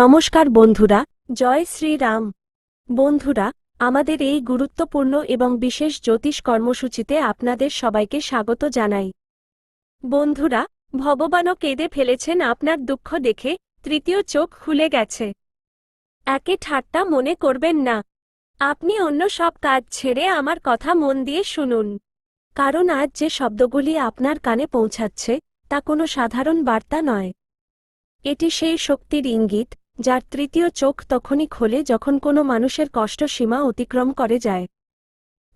নমস্কার বন্ধুরা, জয় শ্রীরাম। বন্ধুরা, আমাদের এই গুরুত্বপূর্ণ এবং বিশেষ জ্যোতিষ কর্মসূচিতে আপনাদের সবাইকে স্বাগত জানাই। বন্ধুরা, ভগবানও কেঁদে ফেলেছেন আপনার দুঃখ দেখে, তৃতীয় চোখ খুলে গেছে। একে ঠাট্টা মনে করবেন না। আপনি অন্য সব কাজ ছেড়ে আমার কথা মন দিয়ে শুনুন। কারণ আজ যে শব্দগুলি আপনার কানে পৌঁছাচ্ছে, তা কোনো সাধারণ বার্তা নয়। এটি সেই শক্তির ইঙ্গিত যার তৃতীয় চোখ তখনই খোলে যখন কোনো মানুষের কষ্ট সীমা অতিক্রম করে যায়।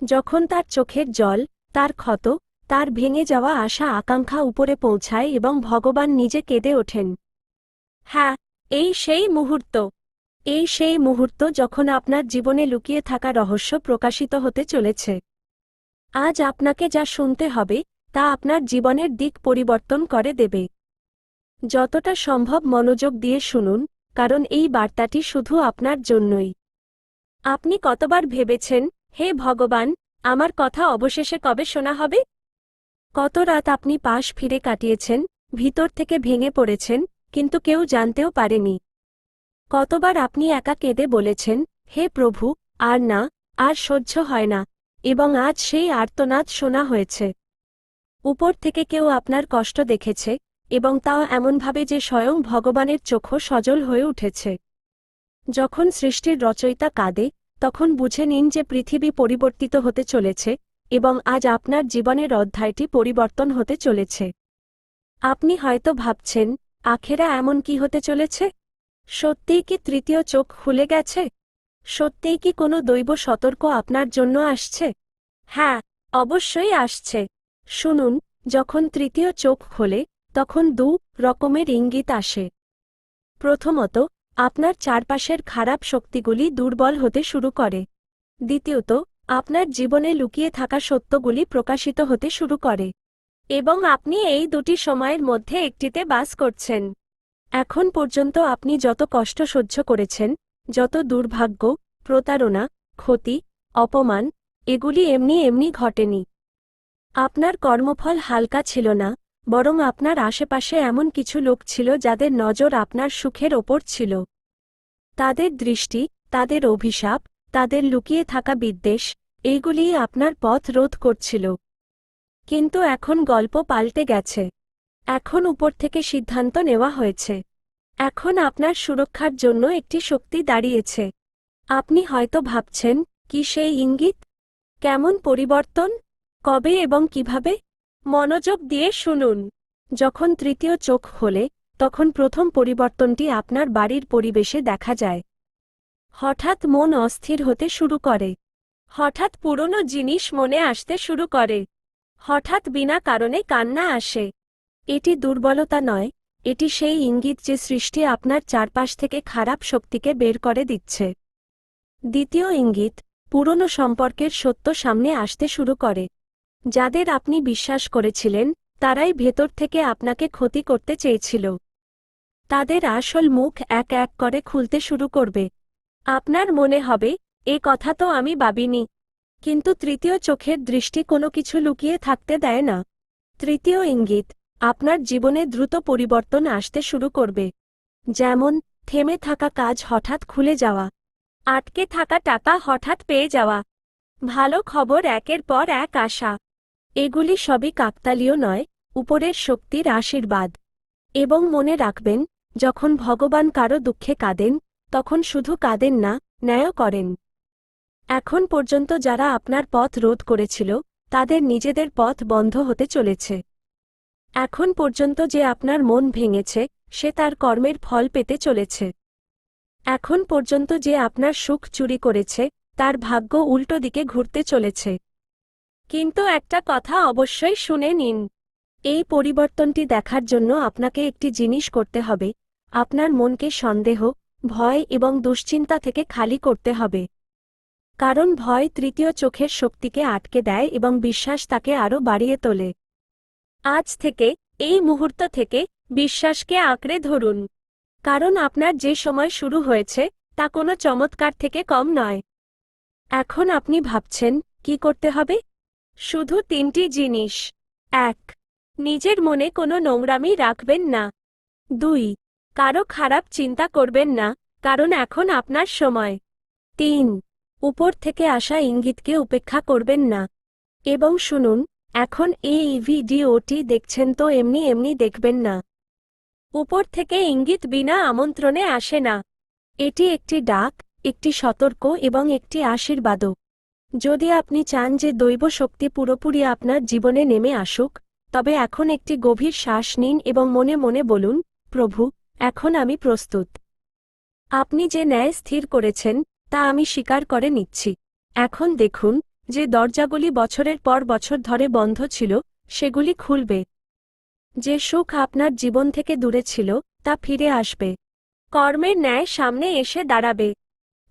যখন তার চোখের জল, তার ক্ষত, তার ভেঙে যাওয়া আশা আকাঙ্ক্ষা উপরে পৌঁছায় এবং ভগবান নিজে কেঁদে ওঠেন। হ্যাঁ এই সেই মুহূর্ত। এই সেই মুহূর্ত যখন আপনার জীবনে লুকিয়ে থাকা রহস্য প্রকাশিত হতে চলেছে। আজ আপনাকে যা শুনতে হবে, তা আপনার জীবনের দিক পরিবর্তন করে দেবে। যতটা সম্ভব মনোযোগ দিয়ে শুনুন কারণ এই বার্তাটি শুধু আপনার জন্যই। আপনি কতবার ভেবেছেন, হে ভগবান, আমার কথা অবশেষে কবে শোনা হবে? কত রাত আপনি পাশ ফিরে কাটিয়েছেন, ভিতর থেকে ভেঙে পড়েছেন, কিন্তু কেউ জানতেও পারেনি। কতবার আপনি একা কেঁদে বলেছেন, হে প্রভু, আর না, আর সহ্য হয় না, এবং আজ সেই আর্তনাদ শোনা হয়েছে। উপর থেকে কেউ আপনার কষ্ট দেখেছে এবং তাও এমনভাবে যে স্বয়ং ভগবানের চোখও সজল হয়ে উঠেছে। যখন সৃষ্টির রচয়িতা কাঁদে, তখন বুঝে নিন যে পৃথিবী পরিবর্তিত হতে চলেছে এবং আজ আপনার জীবনের অধ্যায়টি পরিবর্তন হতে চলেছে। আপনি হয়তো ভাবছেন, আখেরা এমন কি হতে চলেছে? সত্যিই কি তৃতীয় চোখ খুলে গেছে? সত্যিই কি কোনো দৈব সতর্ক আপনার জন্য আসছে? হ্যাঁ অবশ্যই আসছে। শুনুন, যখন তৃতীয় চোখ খোলে তখন দু রকমের ইঙ্গিত আসে। প্রথমত, আপনার চারপাশের খারাপ শক্তিগুলি দুর্বল হতে শুরু করে। দ্বিতীয়ত, আপনার জীবনে লুকিয়ে থাকা সত্যগুলি প্রকাশিত হতে শুরু করে। এবং আপনি এই দুটি সময়ের মধ্যে একটিতে বাস করছেন। এখন পর্যন্ত আপনি যত কষ্ট সহ্য করেছেন, যত দুর্ভাগ্য, প্রতারণা, ক্ষতি, অপমান, এগুলি এমনি এমনি ঘটেনি। আপনার কর্মফল হালকা ছিল না বরং আপনার আশেপাশে এমন কিছু লোক ছিল যাদের নজর আপনার সুখের ওপর ছিল। তাদের দৃষ্টি, তাদের অভিশাপ, তাদের লুকিয়ে থাকা বিদ্বেষ, এইগুলিই আপনার পথ রোধ করছিল। কিন্তু এখন গল্প পাল্টে গেছে। এখন উপর থেকে সিদ্ধান্ত নেওয়া হয়েছে। এখন আপনার সুরক্ষার জন্য একটি শক্তি দাঁড়িয়েছে। আপনি হয়তো ভাবছেন, কি সেই ইঙ্গিত? কেমন পরিবর্তন? কবে এবং কীভাবে? মনোযোগ দিয়ে শুনুন। যখন তৃতীয় চোখ খোলে, তখন প্রথম পরিবর্তনটি আপনার বাড়ির পরিবেশে দেখা যায়। হঠাৎ মন অস্থির হতে শুরু করে। হঠাৎ পুরনো জিনিস মনে আসতে শুরু করে। হঠাৎ বিনা কারণে কান্না আসে। এটি দুর্বলতা নয়, এটি সেই ইঙ্গিত যে সৃষ্টি আপনার চারপাশ থেকে খারাপ শক্তিকে বের করে দিচ্ছে। দ্বিতীয় ইঙ্গিত, পুরনো সম্পর্কের সত্য সামনে আসতে শুরু করে। যাদের আপনি বিশ্বাস করেছিলেন, তারাই ভেতর থেকে আপনাকে ক্ষতি করতে চেয়েছিল। তাদের আসল মুখ এক এক করে খুলতে শুরু করবে। আপনার মনে হবে, এ কথা তো আমি ভাবিনি। কিন্তু তৃতীয় চোখের দৃষ্টি কোনো কিছু লুকিয়ে থাকতে দেয় না। তৃতীয় ইঙ্গিত, আপনার জীবনে দ্রুত পরিবর্তন আসতে শুরু করবে। যেমন, থেমে থাকা কাজ হঠাৎ খুলে যাওয়া। আটকে থাকা টাকা হঠাৎ পেয়ে যাওয়া। ভালো খবর একের পর এক আসা। এগুলি সবই কাকতালীয় নয়, উপরের শক্তির আশীর্বাদ। এবং মনে রাখবেন, যখন ভগবান কারও দুঃখে কাঁদেন, তখন শুধু কাঁদেন না ন্যায় করেন। এখন পর্যন্ত যারা আপনার পথ রোধ করেছিল, তাদের নিজেদের পথ বন্ধ হতে চলেছে। এখন পর্যন্ত যে আপনার মন ভেঙেছে, সে তার কর্মের ফল পেতে চলেছে। এখন পর্যন্ত যে আপনার সুখ চুরি করেছে, তার ভাগ্য উল্টো দিকে ঘুরতে চলেছে। কিন্তু একটা কথা অবশ্যই শুনে নিন। এই পরিবর্তনটি দেখার জন্য আপনাকে একটি জিনিস করতে হবে। আপনার মনকে সন্দেহ, ভয় এবং দুশ্চিন্তা থেকে খালি করতে হবে। কারণ ভয় তৃতীয় চোখের শক্তিকে আটকে দেয় এবং বিশ্বাস তাকে আরও বাড়িয়ে তোলে। আজ থেকে, এই মুহূর্ত থেকে, বিশ্বাসকে আঁকড়ে ধরুন। কারণ আপনার যে সময় শুরু হয়েছে, তা কোনো চমৎকার থেকে কম নয়। এখন আপনি ভাবছেন, কি করতে হবে? শুধু তিনটি জিনিস। এক, নিজের মনে কোনো নোংরামি রাখবেন না। দুই, কারও খারাপ চিন্তা করবেন না, কারণ এখন আপনার সময়। তিন, উপর থেকে আসা ইঙ্গিতকে উপেক্ষা করবেন না। এবং শুনুন, এখন এই ভিডিওটি দেখছেন তো এমনি এমনি দেখবেন না। উপর থেকে ইঙ্গিত বিনা আমন্ত্রণে আসে না। এটি একটি ডাক, একটি সতর্ক এবং একটি আশীর্বাদও। যদি আপনি চান যে দৈব শক্তি পুরোপুরি আপনার জীবনে নেমে আসুক, তবে এখন একটি গভীর শ্বাস নিন এবং মনে মনে বলুন, প্রভু, এখন আমি প্রস্তুত। আপনি যে ন্যায় স্থির করেছেন, তা আমি স্বীকার করে নিচ্ছি। এখন দেখুন, যে দরজাগুলি বছরের পর বছর ধরে বন্ধ ছিল, সেগুলি খুলবে। যে সুখ আপনার জীবন থেকে দূরে ছিল, তা ফিরে আসবে। কর্মের ন্যায় সামনে এসে দাঁড়াবে।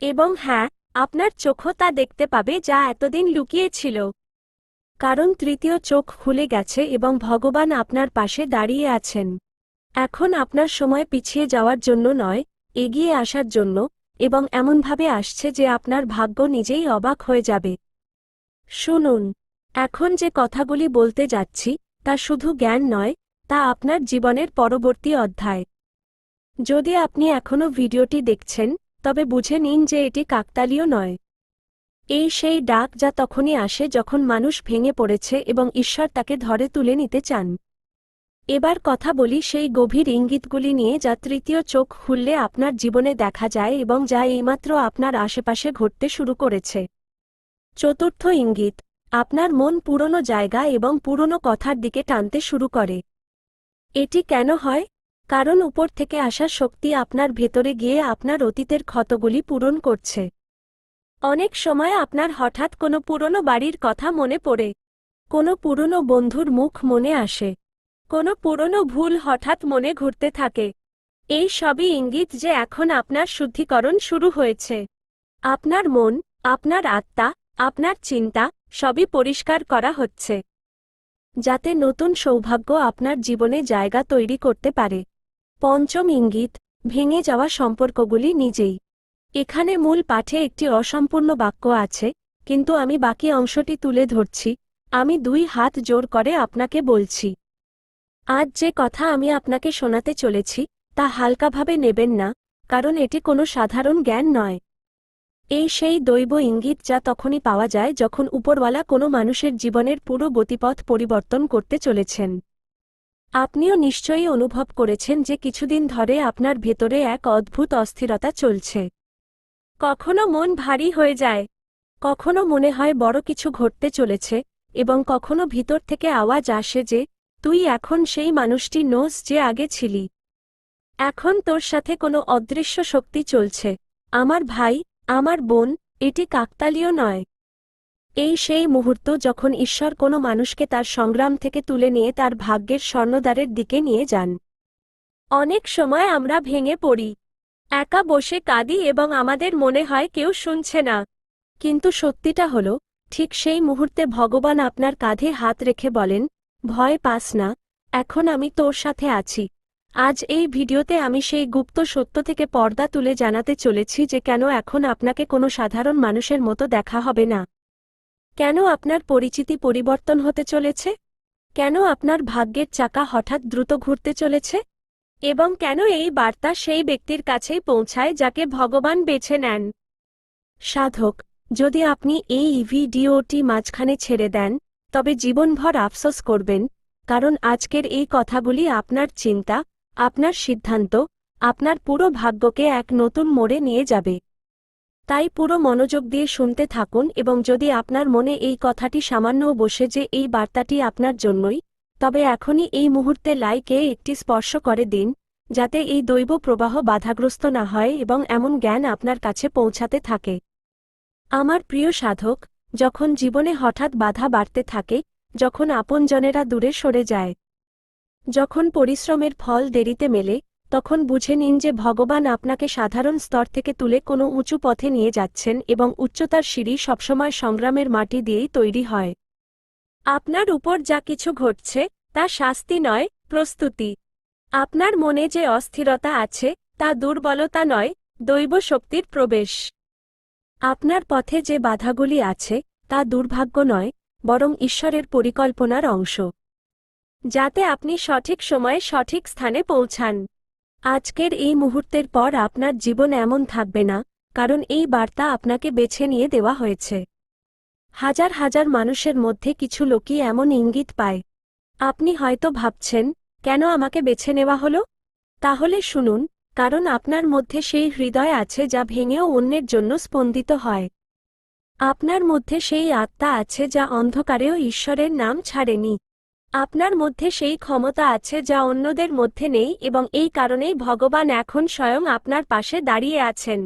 এবং হ্যাঁ আপনার চোখও তা দেখতে পাবে যা এতদিন লুকিয়েছিল। কারণ তৃতীয় চোখ খুলে গেছে এবং ভগবান আপনার পাশে দাঁড়িয়ে আছেন। এখন আপনার সময় পিছিয়ে যাওয়ার জন্য নয়, এগিয়ে আসার জন্য, এবং এমনভাবে আসছে যে আপনার ভাগ্য নিজেই অবাক হয়ে যাবে। শুনুন, এখন যে কথাগুলি বলতে যাচ্ছি, তা শুধু জ্ঞান নয়, তা আপনার জীবনের পরবর্তী অধ্যায়। যদি আপনি এখনও ভিডিওটি দেখছেন তবে বুঝে নিন যে এটি কাকতালীয় নয়। এই সেই ডাক যা তখনই আসে যখন মানুষ ভেঙে পড়েছে এবং ঈশ্বর তাকে ধরে তুলে নিতে চান। এবার কথা বলি সেই গভীর ইঙ্গিতগুলি নিয়ে যা তৃতীয় চোখ খুললে আপনার জীবনে দেখা যায় এবং যা এইমাত্র আপনার আশেপাশে ঘটতে শুরু করেছে। চতুর্থ ইঙ্গিত, আপনার মন পুরনো জায়গা এবং পুরনো কথার দিকে টানতে শুরু করে। এটি কেন হয়? কারণ উপর থেকে আসা শক্তি আপনার ভেতরে গিয়ে আপনার অতীতের ক্ষতগুলি পূরণ করছে। অনেক সময় আপনার হঠাৎ কোনো পুরনো বাড়ির কথা মনে পড়ে, কোনো পুরনো বন্ধুর মুখ মনে আসে, কোনো পুরনো ভুল হঠাৎ মনে ঘুরতে থাকে। এই সবই ইঙ্গিত যে এখন আপনার শুদ্ধিকরণ শুরু হয়েছে। আপনার মন, আপনার আত্মা, আপনার চিন্তা সবই পরিষ্কার করা হচ্ছে, যাতে নতুন সৌভাগ্য আপনার জীবনে জায়গা তৈরি করতে পারে। পঞ্চম ইঙ্গিত, ভেঙে যাওয়া সম্পর্কগুলি নিজেই। এখানে মূল পাঠে একটি অসম্পূর্ণ বাক্য আছে, কিন্তু আমি বাকি অংশটি তুলে ধরছি, আমি দুই হাত জোর করে আপনাকে বলছি। আজ যে কথা আমি আপনাকে শোনাতে চলেছি, তা হালকাভাবে নেবেন না, কারণ এটি কোনো সাধারণ জ্ঞান নয়। এই সেই দৈব ইঙ্গিত যা তখনই পাওয়া যায় যখন উপরওয়ালা কোনো মানুষের জীবনের পুরো গতিপথ পরিবর্তন করতে চলেছেন। আপনিও নিশ্চয়ই অনুভব করেছেন যে কিছুদিন ধরে আপনার ভেতরে এক অদ্ভুত অস্থিরতা চলছে। কখনো মন ভারী হয়ে যায়, কখনো মনে হয় বড় কিছু ঘটতে চলেছে, এবং কখনো ভিতর থেকে আওয়াজ আসে যে, তুই এখন সেই মানুষটি নোস যে আগে ছিলি। এখন তোর সাথে কোনো অদৃশ্য শক্তি চলছে। আমার ভাই, আমার বোন, এটি কাকতালীয় নয়। এই সেই মুহূর্ত যখন ঈশ্বর কোনো মানুষকে তার সংগ্রাম থেকে তুলে নিয়ে তার ভাগ্যের স্বর্ণদ্বারের দিকে নিয়ে যান। অনেক সময় আমরা ভেঙে পড়ি। একা বসে কাঁদি এবং আমাদের মনে হয় কেউ শুনছে না। কিন্তু সত্যিটা হল, ঠিক সেই মুহূর্তে ভগবান আপনার কাঁধে হাত রেখে বলেন, ভয় পাস না, এখন আমি তোর সাথে আছি। আজ এই ভিডিওতে আমি সেই গুপ্ত সত্য থেকে পর্দা তুলে জানাতে চলেছি যে কেন এখন আপনাকে কোনো সাধারণ মানুষের মতো দেখা হবে না। কেন আপনার পরিচিতি পরিবর্তন হতে চলেছে? কেন আপনার ভাগ্যের চাকা হঠাৎ দ্রুত ঘুরতে চলেছে? এবং কেন এই বার্তা সেই ব্যক্তির কাছেই পৌঁছায় যাকে ভগবান বেছে নেন? সাধক, যদি আপনি এই ভিডিওটি মাঝখানে ছেড়ে দেন, তবে জীবনভর আফসোস করবেন, কারণ আজকের এই কথাগুলি আপনার চিন্তা, আপনার সিদ্ধান্ত, আপনার পুরো ভাগ্যকে এক নতুন মোড়ে নিয়ে যাবে। তাই পুরো মনোযোগ দিয়ে শুনতে থাকুন এবং যদি আপনার মনে এই কথাটি সামান্যও বসে যে এই বার্তাটি আপনার জন্যই, তবে এখনই এই মুহূর্তে লাইকে একটি স্পর্শ করে দিন, যাতে এই দৈব প্রবাহ বাধাগ্রস্ত না হয় এবং এমন জ্ঞান আপনার কাছে পৌঁছাতে থাকে। আমার প্রিয় সাধক, যখন জীবনে হঠাৎ বাধা বাড়তে থাকে, যখন আপনজনেরা দূরে সরে যায়, যখন পরিশ্রমের ফল দেরিতে মেলে তখন বুঝে নিন যে ভগবান আপনাকে সাধারণ স্তর থেকে তুলে কোনো উঁচু পথে নিয়ে যাচ্ছেন এবং উচ্চতার সিঁড়ি সবসময় সংগ্রামের মাটি দিয়েই তৈরি হয়। আপনার উপর যা কিছু ঘটছে, তা শাস্তি নয়, প্রস্তুতি। আপনার মনে যে অস্থিরতা আছে, তা দুর্বলতা নয়, দৈব শক্তির প্রবেশ। আপনার পথে যে বাধাগুলি আছে, তা দুর্ভাগ্য নয়, বরং ঈশ্বরের পরিকল্পনার অংশ। যাতে আপনি সঠিক সময়ে সঠিক স্থানে পৌঁছান। আজকের এই মুহূর্তের পর আপনার জীবন এমন থাকবে না, কারণ এই বার্তা আপনাকে বেছে নিয়ে দেওয়া হয়েছে। হাজার হাজার মানুষের মধ্যে কিছু লোকই এমন ইঙ্গিত পায়। আপনি হয়তো ভাবছেন, কেন আমাকে বেছে নেওয়া হলো? তাহলে শুনুন, কারণ আপনার মধ্যে সেই হৃদয় আছে যা ভেঙেও অন্যের জন্য স্পন্দিত হয়। আপনার মধ্যে সেই আত্মা আছে যা অন্ধকারেও ঈশ্বরের নাম ছাড়েনি। আপনার মধ্যে সেই ক্ষমতা আছে যা অন্যদের মধ্যে নেই এবং এই কারণেই ভগবান এখন স্বয়ং আপনার পাশে দাঁড়িয়ে আছেন।